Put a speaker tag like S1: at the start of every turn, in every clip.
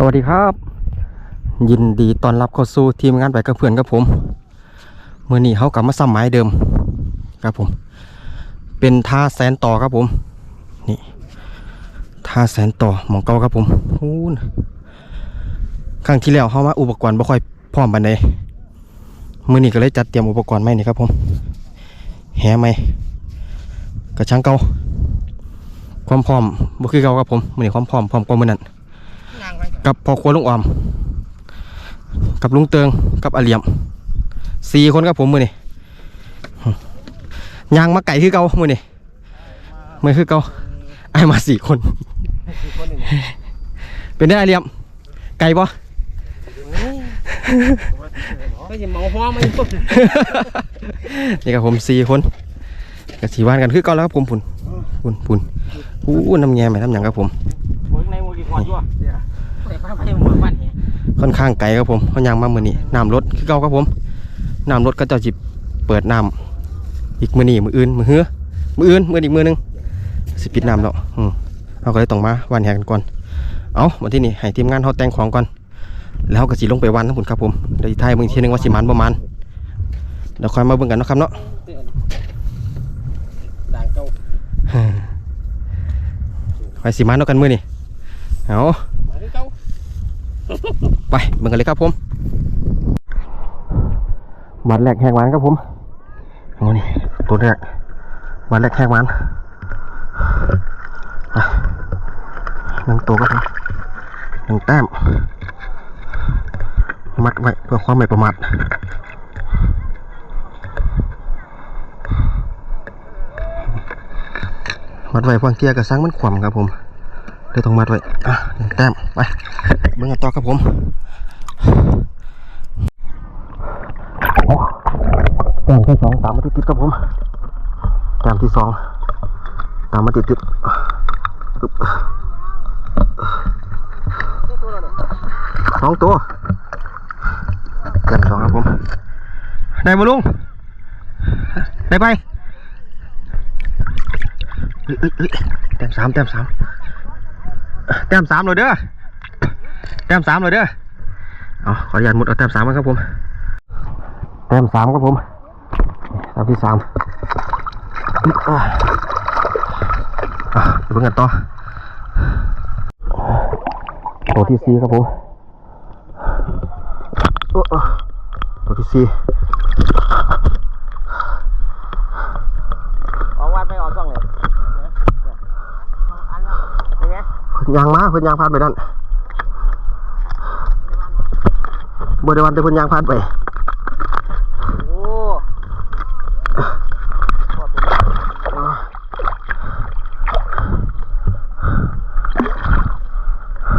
S1: สวัสดีครับ ยินดีต้อนรับเข้าสู่ทีมงานไปกับเพื่อนครับผมเมื่อนี้เขากลับมาซ้ำไม้เดิมครับผม เป็นท่าแสนต่อครับผม นี่ท่าแสนต่อหมองเก่าครับผมพูนครั้งที่แล้วเขามาอุปกรณ์บ่ค่อยพร้อมบันไดมื่อนี้ก็เลยจัดเตรียมอุปกรณ์ใหม่นี่ครับผมแหใหมกระชังเก่าความพร้อมบ่คือเก่าครับผมมื่อนี้ความพร้อมพร้อมกว่าเมื่อนั้น กับพ่อครัวลุงออม กับลุงเติงกับอาเหลียมสี่คนครับผมมือนี่ยางมาไก่คือเก่ามือนี่มือคือเก่าไอายมาสี่คน เป็นได้อาเหลียม ไก่ปะ
S2: ก็จะเมาหัวมันปุ๊บ
S1: นี่ครับผมสี่คนกับสีวานกันคือเก่าแล้วครับผมพุ่นพุ่นพุ่นอู้น้ำแง่ไหมน้ำหยังครับผม
S2: หมดในมือกี่คนจ้ะ เดี๋ยวไปพาไปหมู่บ้านเนี่ย
S1: ค่อนข้างไกลครับผมเขายางมามือนี้น้ำรถคือเก่าครับผมน้ำรถก็เจ้าจิเปิดน้ำอีกมือนี้มืออื่นมือเฮือมืออื่นมืออีกมือหนึงสิปิดน้ำแล้วอืมเอาก็เลยต้องมาวันแหกกันก่อนเอาวันที่นี่ให้ทีมงานเขาแต่งของก่อนแล้วก็สิลงไปวันทั้งหมดครับผมเดี๋ยวท้ายเบิ่งอีกทีหนึงว่าสิมันประมาณเดี๋ยวค่อยมาเบิ่งกันเนาะครับเนาะ
S2: ด่างเก่า
S1: ค่อยสิมันเนาะกันมือนี่เอา
S2: มาที่เก่า
S1: ไปเบิ่งกันเลยครับผมบัตรแรกแหกวานครับผมโอ้นี่ตัวแรกบัตรแรกแหกวานหนึ่งตัวครับผมหนึ่งแต้ม มัดไว้เพื่อความไม่ประมาทมัดไว้เพราะเกียร์กับซังมันขวำครับผม เลยต้องมัดไว้อะหนึ่งแต้มไปเบิ่งกันต่อครับผมแต้มที่สองตามมาติดๆครับผมแต้มที่สองตามมาติดๆปึ๊บสองตัวแต้มสองครับผมได้มาลุงได้ไปเอ้ยเอ้ยเอ้ยแต้มสามแต้มสาม แต้มสามเลยเด้อแต้มสามเลยเด้อเอาขออนุญาตมุดเอาแต้มสามมาครับผมแต้มสามครับผมแต้มที่สามอะอะเดี๋ยวเพิ่งกันต่อตัวที่สี่ครับผมโตัวที่สี่
S2: ออกวัดไม่ออกช่องเลยอันนี้เป็นไง
S1: เพิ่น ยางมาเพิ่นยางพานไปนั่นบริวันแต่เพิ่นยางพานไป
S2: โอ้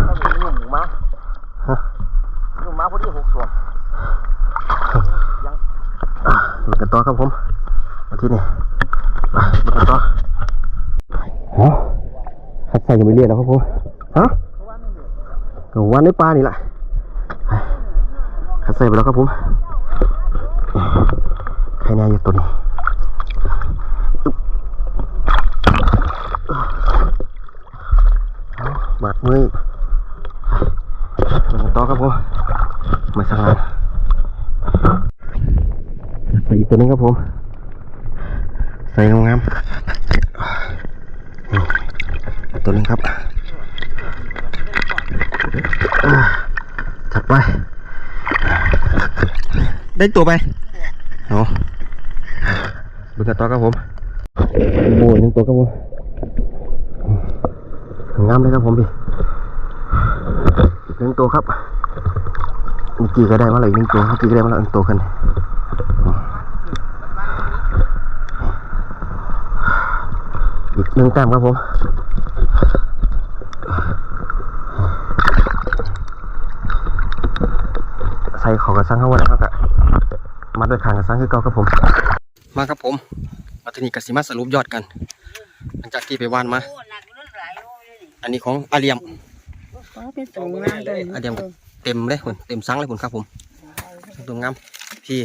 S2: ต้องมีหนุ่มมา
S1: ฮะ
S2: หนุ่มมาพอดีหกส่วน
S1: อะเบิ่งกันต่อครับผมมาที่นี่ไปเบิ่งกันต่อฮะ คัดใส่กันไปเรื่อยแล้วครับผมฮะก็วันในปลานี่แหละขัดใส่ไปแล้วครับผมใครแน่อยู่ตัวนี้บาดมือมันต่อครับผมไม่สักนานใส่อีกตัวหนึงครับผม ใส่งามๆนี่ ตัวหนึงครับอ่าจัดไป ได้ตัวไปเอาเบึงกันต่อครับผมโบยหนึ่งตัวครับผมงามเลยครับผมพี่หนึ่งตัวครับเมื่อกี้ก็ได้มาแล้วอีกหนึ่งตัวเมื่อกี้ก็ได้มาแล้วหนึ่งตัวกันอีกหนึ่งแต้มครับผม ใส่ของกระซังเข้าไว้แล้วก็มาด้วยคางกระซังคือเก่าครับผม มาครับผมมาทีนี้กสิมาสรุปยอดกัน หลังจากที่ไปวานมา อันนี้ของอาเลียม
S3: เป็นสูงงามเลย
S1: อาเลียมก็เต็มเลยคุณเต็มซังเลยคุณครับผมตัวงามพี่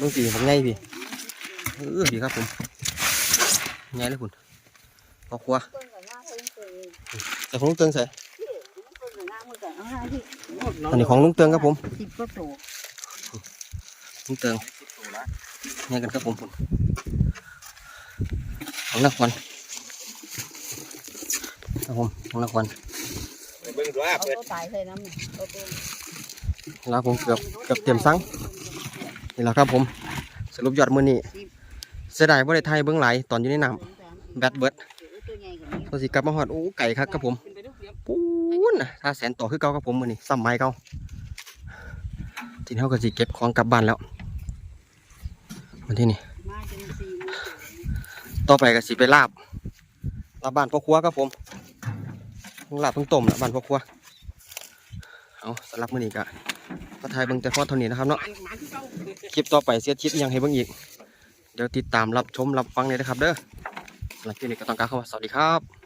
S1: ลุงสีผมไงพี่เออพี่ครับผมไงเลยคุณพอครัวแต่ของลุงเติงใส่
S3: งามเหมือนกันเอ้าห้าที่
S1: อันนี้ของลุงเตืองครับผม
S3: สิบก็โต
S1: ลุงเตืองนี่กันครับผมของนักวันครับผมของนักวัน
S2: เบิ่งตัว
S3: เอา
S2: เปิด
S3: ตัวตายใส่น้ำเนี่ยเอาตัว
S1: แล้วผมเกือบเกือบเตรียมซังนี่แหละครับผมสรุปยอดมือนี้เสียดายบ่ได้ไทยเบื้องหลายตอนอยู่ในน้ำแบตเบิด
S3: ตัวใหญ่กว่านี้
S1: พอสิกลับมาหอดโอ้ไก่ครับครับผมปู นนะถ้าแสนต่อคือเก่าครับผมมือนี้ซ้ำไม้เก่าทีนี้เขาก็สิเก็บของกลับบ้านแล้วมาที่นี่ต่อไปก็สิไปลาบลาบบ้านพ่อครัวครับผมลาบเพิ่งต้มละบ้านพ่อครัวเอาสำหรับมือนี้ก็มาถ่ายเบิ่งแต่พอเท่านี้นะครับเนาะคลิปต่อไปเสียชิดยังให้เบิ่งอีก เดี๋ยวติดตามรับชมรับฟังเลยนะครับเด้อหรับคลิปนี้ก็ต้องการคำว่าสวัสดีครับ